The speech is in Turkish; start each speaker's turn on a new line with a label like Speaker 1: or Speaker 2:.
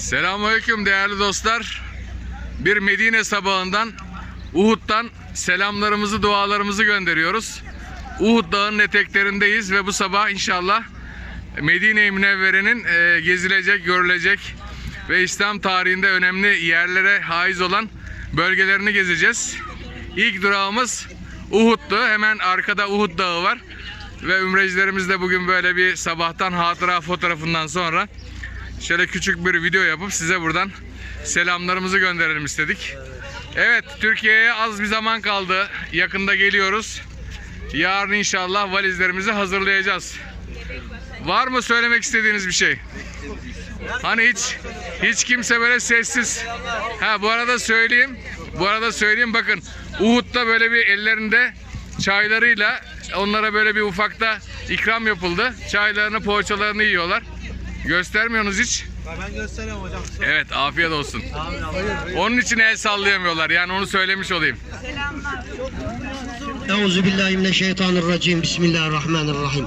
Speaker 1: Selamünaleyküm değerli dostlar. Bir Medine sabahından Uhud'dan selamlarımızı, dualarımızı gönderiyoruz. Uhud Dağı'nın eteklerindeyiz ve bu sabah inşallah Medine-i Münevvere'nin e, gezilecek, görülecek ve İslam tarihinde önemli yerlere haiz olan bölgelerini gezeceğiz. İlk durağımız Uhud'du. Hemen arkada Uhud Dağı var. Ve ümrecilerimiz de bugün böyle bir sabahtan hatıra fotoğrafından sonra şöyle küçük bir video yapıp size buradan selamlarımızı gönderelim istedik. Evet Türkiye'ye az bir zaman kaldı. Yakında geliyoruz. Yarın inşallah valizlerimizi hazırlayacağız. Var mı söylemek istediğiniz bir şey? Hani hiç hiç kimse böyle sessiz. Ha bu arada söyleyeyim. Bu arada söyleyeyim bakın Uhud'da böyle bir ellerinde çaylarıyla onlara böyle bir ufakta ikram yapıldı. Çaylarını, poğaçalarını yiyorlar. Göstermiyorsunuz hiç.
Speaker 2: Ben gösteriyorum hocam.
Speaker 1: Evet afiyet olsun. Onun için el sallayamıyorlar. Yani onu söylemiş olayım.
Speaker 3: Euzu billahi mineşşeytanirracim. Bismillahirrahmanirrahim.